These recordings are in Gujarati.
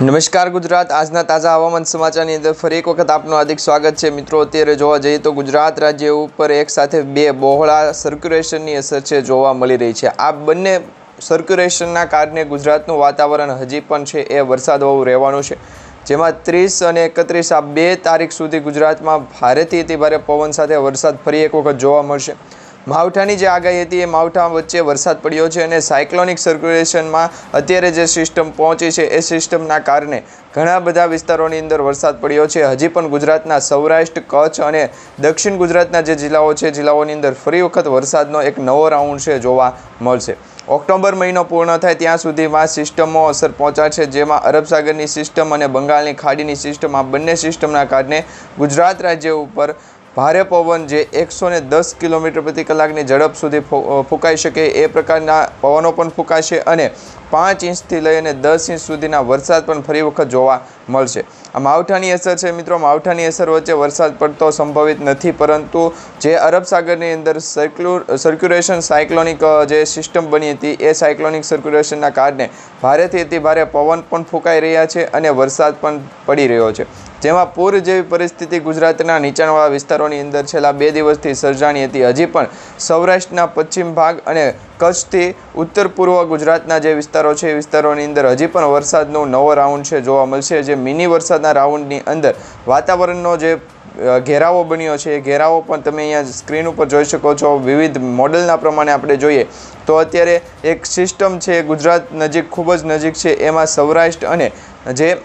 નમસ્કાર ગુજરાત. આજના તાજા હવામાન સમાચારની અંદર ફરી એક વખત આપનું હાર્દિક સ્વાગત છે. મિત્રો, અત્યારે જોવા જઈએ તો ગુજરાત રાજ્ય ઉપર એક સાથે બે બહોળા સર્ક્યુલેશનની અસર છે જોવા મળી રહી છે. આ બંને સર્ક્યુલેશનના કારણે ગુજરાતનું વાતાવરણ હજી પણ છે એ વરસાદવાળું રહેવાનું છે. જેમાં ત્રીસ અને એકત્રીસ આ બે તારીખ સુધી ગુજરાતમાં ભારેથી અતિ ભારે પવન સાથે વરસાદ ફરી એક વખત જોવા મળશે. માવઠાની જે આગાહી હતી, એ માવઠા વચ્ચે વરસાદ પડ્યો છે અને સાયક્લોનિક સર્ક્યુલેશનમાં અત્યારે જે સિસ્ટમ પહોંચી છે, એ સિસ્ટમના કારણે ઘણા બધા વિસ્તારોની અંદર વરસાદ પડ્યો છે. હજી પણ ગુજરાતના સૌરાષ્ટ્ર, કચ્છ અને દક્ષિણ ગુજરાતના જે જિલ્લાઓ છે, જિલ્લાઓની અંદર ફરી વખત વરસાદનો એક નવો રાઉન્ડ છે જોવા મળશે. ઓક્ટોબર મહિનો પૂર્ણ થાય ત્યાં સુધીમાં સિસ્ટમો અસર પહોંચાડશે, જેમાં અરબ સાગરની સિસ્ટમ અને બંગાળની ખાડીની સિસ્ટમ, આ બંને સિસ્ટમના કારણે ગુજરાત રાજ્ય ઉપર ભારે પવન જે એકસો ને દસ કિલોમીટર પ્રતિ કલાકની ઝડપ સુધી ફૂંકાઈ શકે એ પ્રકારના પવનો પણ ફૂંકાશે અને પાંચ ઇંચથી લઈને દસ ઇંચ સુધીના વરસાદ પણ ફરી વખત જોવા મળશે. આ માવઠાની અસર છે મિત્રો, માવઠાની અસર વચ્ચે વરસાદ પડતો સંભવિત નથી, પરંતુ જે અરબ સાગરની અંદર સર્ક્યુર સર્ક્યુલેશન સાયક્લોનિક જે સિસ્ટમ બની હતી, એ સાયક્લોનિક સર્ક્યુલેશનના કારણે ભારેથી અતિ ભારે પવન પણ ફૂંકાઈ રહ્યા છે અને વરસાદ પણ પડી રહ્યો છે. જેમાં પૂર જેવી પરિસ્થિતિ ગુજરાતના નીચાણવાળા વિસ્તારોની અંદર છેલ્લા બે દિવસથી સર્જાણી હતી. હજી પણ સૌરાષ્ટ્રના પશ્ચિમ ભાગ અને કચ્છથી ઉત્તર પૂર્વ ગુજરાતના જે વિસ્તારો છે, એ વિસ્તારોની અંદર હજી પણ વરસાદનો નવો રાઉન્ડ છે જોવા મળશે. જે મિની વરસાદના રાઉન્ડની અંદર વાતાવરણનો જે ઘેરાવો બન્યો છે, એ ઘેરાવો પણ તમે અહીંયા સ્ક્રીન ઉપર જોઈ શકો છો. વિવિધ મોડલના પ્રમાણે આપણે જોઈએ તો અત્યારે એક સિસ્ટમ છે, ગુજરાત નજીક ખૂબ જ નજીક છે. એમાં સૌરાષ્ટ્ર અને જે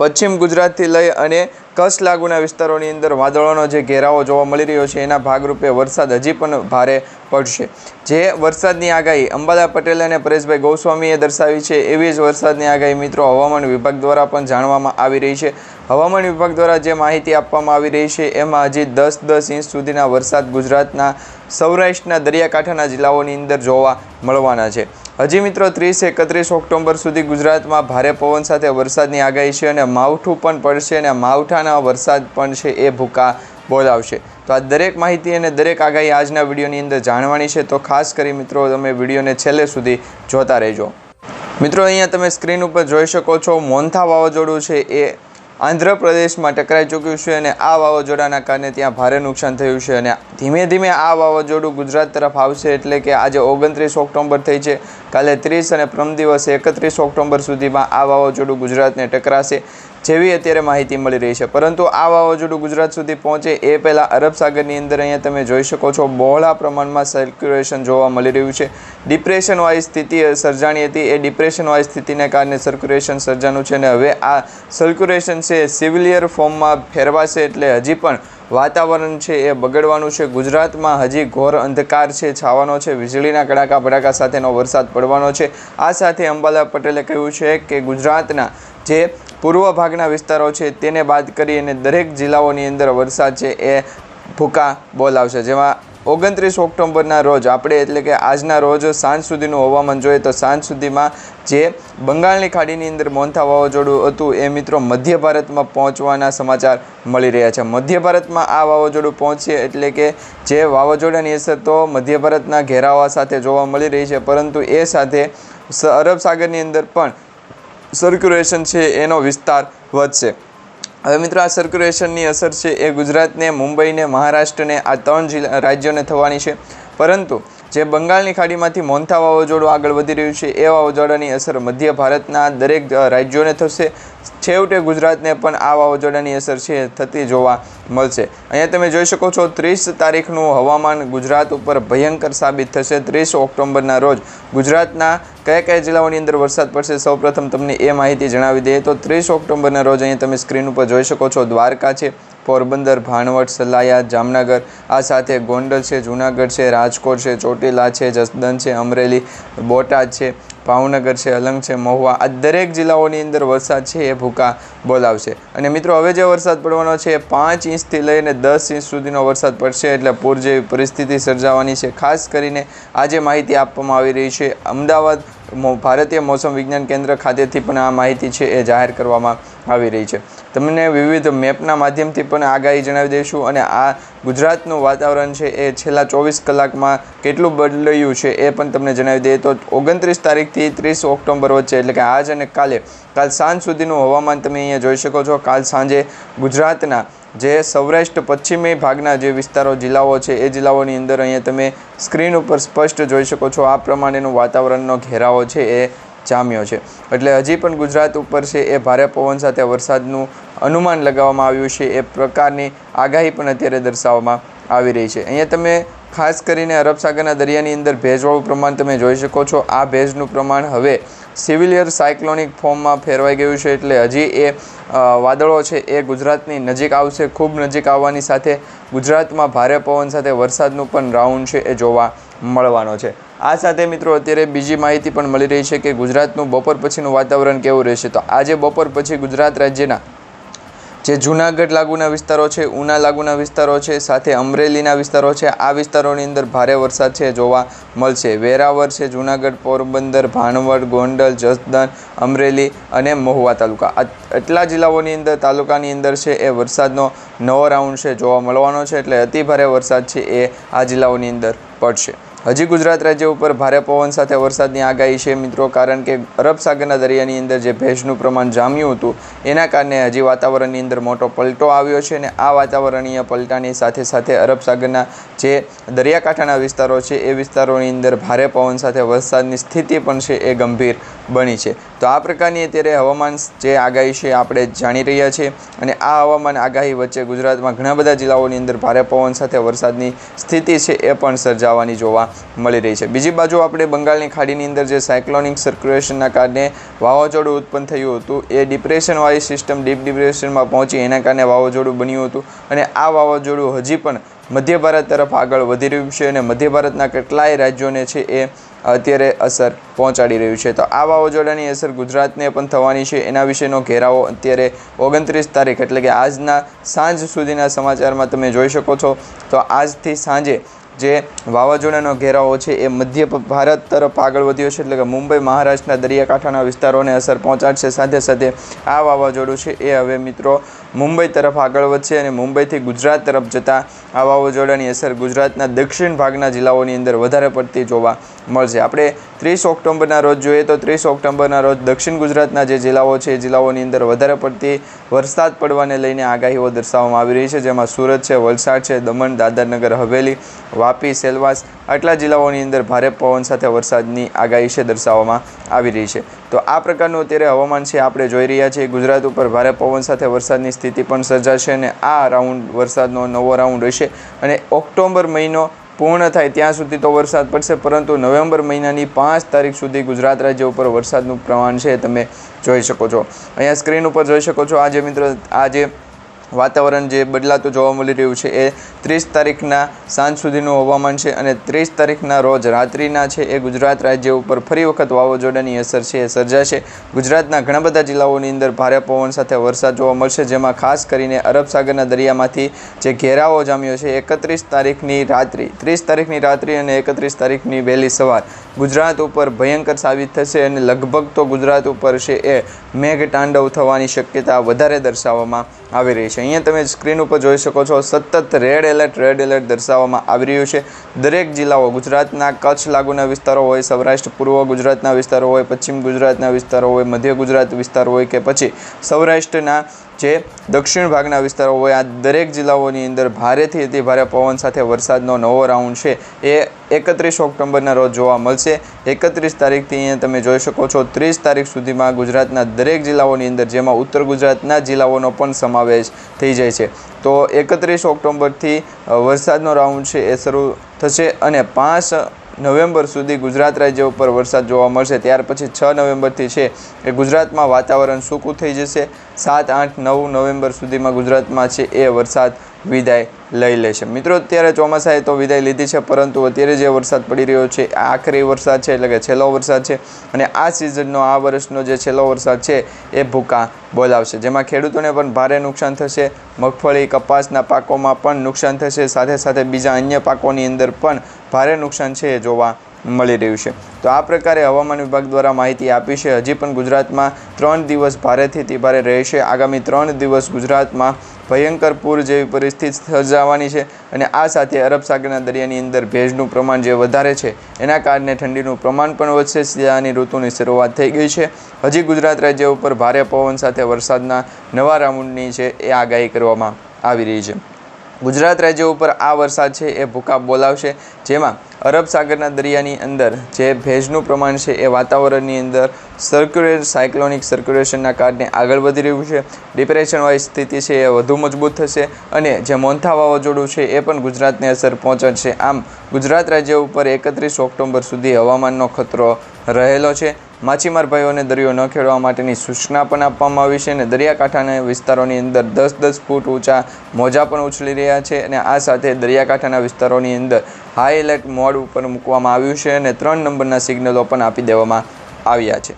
પશ્ચિમ ગુજરાતથી લઈ અને કચ્છ લાગુના વિસ્તારોની અંદર વાદળોનો જે ઘેરાવો જોવા મળી રહ્યો છે, એના ભાગરૂપે વરસાદ હજી પણ ભારે પડશે. જે વરસાદની આગાહી અંબાલા પટેલ અને પરેશભાઈ ગોસ્વામીએ દર્શાવી છે, એવી જ વરસાદની આગાહી મિત્રો હવામાન વિભાગ દ્વારા પણ જાણવામાં આવી રહી છે. હવામાન વિભાગ દ્વારા જે માહિતી આપવામાં આવી રહી છે, એમાં હજી દસ દસ ઇંચ સુધીના વરસાદ ગુજરાતના સૌરાષ્ટ્રના દરિયાકાંઠાના જિલ્લાઓની અંદર જોવા મળવાના છે. હજી મિત્રો ત્રીસ એકત્રીસ ઓક્ટોબર સુધી ગુજરાતમાં ભારે પવન સાથે વરસાદની આગાહી છે અને માવઠું પણ પડશે અને માવઠાના વરસાદ પણ છે એ ભૂકા બોલાવશે. તો આ દરેક માહિતી અને દરેક આગાહી આજના વિડીયોની અંદર જાણવાની છે. તો ખાસ કરી મિત્રો તમે વિડીયોને છેલ્લે સુધી જોતા રહેજો. મિત્રો અહીંયા તમે સ્ક્રીન ઉપર જોઈ શકો છો. મોન્થા વાવાઝોડું છે એ આંધ્રપ્રદેશમાં ટકરાઈ ચૂક્યું છે અને આ વાવાઝોડાના કારણે ત્યાં ભારે નુકસાન થયું છે અને ધીમે ધીમે આ વાવાઝોડું ગુજરાત તરફ આવશે એટલે કે આજે ઓગણત્રીસ ઓક્ટોબર થઈ છે. કાલે ત્રીસ અને પ્રમ દિવસે એકત્રીસ ઓક્ટોબર સુધીમાં આ વાવાઝોડું ગુજરાતને ટકરાશે. જેવી અત્યારે માહિતી મળી રહી છે. પરંતુ આ વાવાઝોડું ગુજરાત સુધી પહોંચે એ પહેલાં અરબ સાગરની અંદર અહીંયા તમે જોઈ શકો છો, બહોળા પ્રમાણમાં સર્ક્યુલેશન જોવા મળી રહ્યું છે. ડિપ્રેશનવાળી સ્થિતિ સર્જાણી હતી. એ ડિપ્રેશનવાળી સ્થિતિને કારણે સર્ક્યુલેશન સર્જાનું છે અને હવે આ સર્ક્યુલેશન છે સિવિલિયર ફોર્મમાં ફેરવાશે એટલે હજી પણ વાતાવરણ છે એ બગડવાનું છે. ગુજરાતમાં હજી ઘોર અંધકાર છે, છાવાનો છે, વીજળીના કડાકા ભડાકા સાથેનો વરસાદ પડવાનો છે. આ સાથે અંબાલા પટેલે કહ્યું છે કે ગુજરાતના જે પૂર્વ ભાગના વિસ્તારો છે તેને બાદ કરી અને દરેક જિલ્લાઓની અંદર વરસાદ છે એ ભૂકા બોલાવશે જેમાં ઓગણત્રીસ ઓક્ટોબરના રોજ આપણે એટલે કે આજના રોજ સાંજ સુધીનું હવામાન જોઈએ તો સાંજ સુધીમાં જે બંગાળની ખાડીની અંદર મોન્થા વાવાઝોડું હતું એ મિત્રો મધ્ય ભારતમાં પહોંચવાના સમાચાર મળી રહ્યા છે. મધ્ય ભારતમાં આ વાવાઝોડું પહોંચશે એટલે કે જે વાવાઝોડાની અસર તો મધ્ય ભારતના ઘેરાવા સાથે જોવા મળી રહી છે. પરંતુ એ સાથે અરબ સાગરની અંદર પણ સર્ક્યુલેશન છે એનો વિસ્તાર વધશે. હવે મિત્રો, આ સર્ક્યુલેશનની અસર છે એ ગુજરાતને, મુંબઈને, મહારાષ્ટ્રને આ ત્રણ જિલ્લા રાજ્યોને થવાની છે. પરંતુ જે બંગાળની ખાડીમાંથી મોન્થા વાવાઝોડું આગળ વધી રહ્યું છે, એ વાવાઝોડાની અસર મધ્ય ભારતના દરેક રાજ્યોને થશે. છેવટે ગુજરાતને પણ આ વાવાઝોડાની અસર છે, થતી જોવા મળશે. અહીંયા તમે જોઈ શકો છો, ત્રીસ તારીખનું હવામાન ગુજરાત ઉપર ભયંકર સાબિત થશે. ત્રીસ ઓક્ટોબરના રોજ ગુજરાતના કયા કયા જિલ્લાઓની અંદર વરસાદ પડશે, સૌપ્રથમ તમને એ માહિતી જણાવી દઈએ. તો ત્રીસ ઓક્ટોબરના રોજ અહીંયા તમે સ્ક્રીન ઉપર જોઈ શકો છો, દ્વારકા છે પોરબંદર, ભાણવડ, સલાયા, જામનગર, આ સાથે ગોંડલ છે, જૂનાગઢ છે, રાજકોટ છે, ચોટીલા છે જસદન છે, અમરેલી, બોટાદ છે, ભાવનગર છે, અલંગ છે, મહુવા. આ દરેક જિલ્લાઓની અંદર વરસાદ છે એ ભૂકા બોલાવશે. અને મિત્રો, હવે જે વરસાદ પડવાનો છે એ પાંચ ઇંચથી લઈને દસ ઇંચ સુધીનો વરસાદ પડશે એટલે પૂર જેવી પરિસ્થિતિ સર્જાવાની છે. ખાસ કરીને આજે માહિતી આપવામાં આવી રહી છે. અમદાવાદ ભારતીય મોસમ વિજ્ઞાન કેન્દ્ર ખાતેથી પણ આ માહિતી છે એ જાહેર કરવામાં આવી રહી છે. તમને વિવિધ મેપના માધ્યમથી પણ આગાહી જણાવી દઈશું અને આ ગુજરાતનું વાતાવરણ છે એ છેલ્લા ચોવીસ કલાકમાં કેટલું બદલાયું છે એ પણ તમને જણાવી દઈએ. તો ઓગણત્રીસ તારીખથી ત્રીસ ઓક્ટોબર વચ્ચે, એટલે કે આજ અને કાલે, કાલ સાંજ સુધીનું હવામાન તમે અહીંયા જોઈ શકો છો. કાલ સાંજે ગુજરાતના જે સૌરાષ્ટ્ર પશ્ચિમી ભાગના જે વિસ્તારો, જિલ્લાઓ છે, એ જિલ્લાઓની અંદર અહીંયા તમે સ્ક્રીન ઉપર સ્પષ્ટ જોઈ શકો છો. આ પ્રમાણેનું વાતાવરણનો ઘેરાવો છે, એ જામ્યો છે. એટલે હજી પણ ગુજરાત ઉપર છે, એ ભારે પવન સાથે વરસાદનું અનુમાન લગાવવામાં આવ્યું છે. એ પ્રકારની આગાહી પણ અત્યારે દર્શાવવામાં આવી રહી છે. અહીંયા તમે ખાસ કરીને અરબ સાગરના દરિયાની અંદર ભેજવાળું પ્રમાણ તમે જોઈ શકો છો. આ ભેજનું પ્રમાણ હવે સિવિલિયર સાયક્લોનિક ફોર્મમાં ફેરવાઈ ગયું છે એટલે હજી એ વાદળો છે એ ગુજરાતની નજીક આવશે. ખૂબ નજીક આવવાની સાથે ગુજરાતમાં ભારે પવન સાથે વરસાદનું પણ રાઉન્ડ છે એ જોવા મળવાનો છે. આ સાથે મિત્રો અત્યારે બીજી માહિતી પણ મળી રહી છે કે ગુજરાતનું બપોર પછીનું વાતાવરણ કેવું રહેશે? તો આજે બપોર પછી ગુજરાત રાજ્યના જે જૂનાગઢ લાગુના વિસ્તારો છે, ઉના લાગુના વિસ્તારો છે, સાથે અમરેલીના વિસ્તારો છે, આ વિસ્તારોની અંદર ભારે વરસાદ છે જોવા મળશે. વેરાવર છે, જૂનાગઢ, પોરબંદર, ભાણવડ, ગોંડલ જસદન અમરેલી અને મહુવા તાલુકા. આ એટલા જિલ્લાઓની અંદર, તાલુકાની અંદર છે એ વરસાદનો નવો રાઉન્ડ છે જોવા મળવાનો છે, એટલે અતિ ભારે વરસાદ છે એ આ જિલ્લાઓની અંદર પડશે. હજી ગુજરાત રાજ્ય ઉપર ભારે પવન સાથે વરસાદની આગાહી છે. મિત્રો, કારણ કે અરબ સાગરના દરિયાની અંદર જે ભેજનું પ્રમાણ જામ્યું હતું, એના કારણે હજી વાતાવરણની અંદર મોટો પલટો આવ્યો છે અને આ વાતાવરણીય પલટાની સાથે સાથે અરબ સાગરના જે દરિયાકાંઠાના વિસ્તારો છે, એ વિસ્તારોની અંદર ભારે પવન સાથે વરસાદની સ્થિતિ પણ છે એ ગંભીર બની છે. તો આ પ્રકારની અત્યારે હવામાન જે આગાહી છે આપણે જાણી રહ્યા છીએ અને આ હવામાન આગાહી વચ્ચે ગુજરાતમાં ઘણા બધા જિલ્લાઓની અંદર ભારે પવન સાથે વરસાદની સ્થિતિ છે એ પણ સર્જાવાની જોવા મળી રહી છે. બીજી બાજુ આપણે બંગાળની ખાડીની અંદર જે સાયક્લોનિક સર્ક્યુલેશનના કારણે વાવાઝોડું ઉત્પન્ન થયું હતું, એ ડિપ્રેશનવાળી સિસ્ટમ ડીપ ડિપ્રેશનમાં પહોંચી એના કારણે વાવાઝોડું બન્યું હતું અને આ વાવાઝોડું હજી પણ મધ્ય ભારત તરફ આગળ વધી રહ્યું છે અને મધ્ય ભારતના કેટલાય રાજ્યોને છે એ અત્યારે અસર પહોંચાડી રહ્યું છે. તો આ વાવાઝોડાની અસર ગુજરાતને પણ થવાની છે. એના વિશેનો ઘેરાવો અત્યારે ઓગણત્રીસ તારીખ એટલે કે આજના સાંજ સુધીના સમાચારમાં તમે જોઈ શકો છો. તો આજથી સાંજે જે વાવાઝોડાનો ઘેરાવો છે એ મધ્ય ભારત તરફ આગળ વધ્યો છે એટલે કે મુંબઈ, મહારાષ્ટ્રના દરિયાકાંઠાના વિસ્તારોને અસર પહોંચાડશે. સાથે સાથે આ વાવાઝોડું છે એ હવે મિત્રો મુંબઈ તરફ આગળ વધશે અને મુંબઈથી ગુજરાત તરફ જતાં આ વાવાઝોડાની અસર ગુજરાતના દક્ષિણ ભાગના જિલ્લાઓની અંદર વધારે પડતી જોવા મળશે. આપણે ત્રીસ ઓક્ટોબરના રોજ જોઈએ તો ત્રીસ ઓક્ટોબરના રોજ દક્ષિણ ગુજરાતના જે જિલ્લાઓ છે, એ જિલ્લાઓની અંદર વધારે પડતી વરસાદ પડવાને લઈને આગાહીઓ દર્શાવવામાં આવી રહી છે, જેમાં સુરત છે, વલસાડ છે, દમણ, દાદરનગર, હવેલી, વાપી, સેલવાસ આટલા જિલ્લાઓની અંદર ભારે પવન સાથે વરસાદની આગાહી છે દર્શાવવામાં આવી રહી છે. તો આ પ્રકારનું અત્યારે હવામાન છે, આપણે જોઈ રહ્યા છીએ. ગુજરાત ઉપર ભારે પવન સાથે વરસાદની સ્થિતિ પણ સર્જાશે અને આ રાઉન્ડ વરસાદનો નવો રાઉન્ડ હશે. અને ઓક્ટોબર મહિનો પૂર્ણ થાય ત્યાં સુધી તો વરસાદ પડશે, પરંતુ નવેમ્બર મહિનાની પાંચ તારીખ સુધી ગુજરાત રાજ્ય ઉપર વરસાદનું પ્રમાણ છે, તમે જોઈ શકો છો. અહીંયા સ્ક્રીન ઉપર જોઈ શકો છો. આજે મિત્રો, આજે વાતાવરણ જે બદલાતું જોવા મળી રહ્યું છે એ ત્રીસ તારીખના સાંજ સુધીનું હવામાન છે અને ત્રીસ તારીખના રોજ રાત્રિના છે એ ગુજરાત રાજ્ય ઉપર ફરી વખત વાવાઝોડાની અસર છે એ સર્જાશે. ગુજરાતના ઘણા બધા જિલ્લાઓની અંદર ભારે પવન સાથે વરસાદ જોવા મળશે, જેમાં ખાસ કરીને અરબ સાગરના દરિયામાંથી જે ઘેરાવો જામ્યો છે, એકત્રીસ તારીખની રાત્રિ, ત્રીસ તારીખની રાત્રિ અને એકત્રીસ તારીખની વહેલી સવાર ગુજરાત ઉપર ભયંકર સાબિત થશે અને લગભગ તો ગુજરાત ઉપર છે એ મેઘ તાંડવ થવાની શક્યતા વધારે દર્શાવવામાં આવી રહી છે. અહીંયા તમે સ્ક્રીન ઉપર જોઈ શકો છો સતત રેડ એલર્ટ રેડ એલર્ટ દર્શાવવામાં આવી રહ્યું છે. દરેક જિલ્લાઓ ગુજરાતના કચ્છ લાગુના વિસ્તારો હોય, સૌરાષ્ટ્ર, પૂર્વ ગુજરાતના વિસ્તારો હોય, પશ્ચિમ ગુજરાતના વિસ્તારો હોય, મધ્ય ગુજરાત વિસ્તાર હોય કે પછી સૌરાષ્ટ્રના જે દક્ષિણ ભાગના વિસ્તારો હોય, આ દરેક જિલ્લાઓની અંદર ભારેથી અતિ ભારે પવન સાથે વરસાદનો નવો રાઉન્ડ છે. એ એકત્રીસ ઓક્ટોબરના રોજ જોવા મળશે. એકત્રીસ તારીખથી અહીંયા તમે જોઈ શકો છો, ત્રીસ તારીખ સુધીમાં ગુજરાતના દરેક જિલ્લાઓની અંદર, જેમાં ઉત્તર ગુજરાતના જિલ્લાઓનો પણ સમાવેશ થઈ જાય છે. તો એકત્રીસ ઓક્ટોબરથી વરસાદનો રાઉન્ડ છે એ શરૂ થશે અને પાંચ નવેમ્બર સુધી ગુજરાત રાજ્ય ઉપર વરસાદ જોવા મળશે. ત્યાર પછી છ નવેમ્બરથી છે એ ગુજરાતમાં વાતાવરણ સૂકું થઈ જશે. સાત, આઠ, નવ નવેમ્બર સુધીમાં ગુજરાતમાં છે એ વરસાદ વિદાય લઈ લેશે મિત્રો, અત્યારે ચોમાસાએ તો વિદાય લીધી છે, પરંતુ અત્યારે જે વરસાદ પડી રહ્યો છે આખરી વરસાદ છે, એટલે કે છેલ્લો વરસાદ છે, અને આ સિઝનનો આ વર્ષનો જે છેલ્લો વરસાદ છે, એ ભૂકા બોલાવશે. જેમાં ખેડૂતોને પણ ભારે નુકસાન થશે, મગફળી, કપાસના પાકોમાં પણ નુકસાન થશે, સાથે સાથે બીજા અન્ય પાકોની અંદર પણ ભારે નુકસાન છે, એ જોવા મળી રહ્યું છે. તો આ પ્રકારે હવામાન વિભાગ દ્વારા માહિતી આપી છે. હજી પણ ગુજરાતમાં ત્રણ દિવસ ભારેથી તે ભારે રહેશે આગામી ત્રણ દિવસ ગુજરાતમાં ભયંકર પૂર જેવી પરિસ્થિતિ સર્જાવાની છે અને આ સાથે અરબ સાગરના દરિયાની અંદર ભેજનું પ્રમાણ જે વધારે છે, એના કારણે ઠંડીનું પ્રમાણ પણ વધશે. શિયાળાની ઋતુની શરૂઆત થઈ ગઈ છે. હજી ગુજરાત રાજ્ય ઉપર ભારે પવન સાથે વરસાદના નવા રાઉન્ડની છે એ આગાહી કરવામાં આવી રહી છે. ગુજરાત રાજ્ય ઉપર આ વરસાદ છે એ ભૂકા બોલાવશે. જેમાં અરબ સાગરના દરિયાની અંદર જે ભેજનું પ્રમાણ છે એ વાતાવરણની અંદર સર્ક્યુલેટ સાયક્લોનિક સર્ક્યુલેશનના કારણે આગળ વધી રહ્યું છે. ડિપ્રેશનવાળી સ્થિતિ છે એ વધુ મજબૂત થશે અને જે મોન્થા વાવાઝોડું છે એ પણ ગુજરાતને અસર પહોંચાડશે. આમ ગુજરાત રાજ્ય ઉપર એકત્રીસ ઓક્ટોબર સુધી હવામાનનો ખતરો રહેલો છે. માછીમાર ભાઈઓને દરિયો ન ખેડવા માટેની સૂચના પણ આપવામાં આવી છે અને દરિયાકાંઠાના વિસ્તારોની અંદર દસ દસ ફૂટ ઊંચા મોજા પણ ઉછળી રહ્યા છે અને આ સાથે દરિયાકાંઠાના વિસ્તારોની અંદર હાઈ એલર્ટ મોડ ઉપર મૂકવામાં આવ્યું છે અને ત્રણ નંબરના સિગ્નલો પણ આપી દેવામાં આવ્યા છે.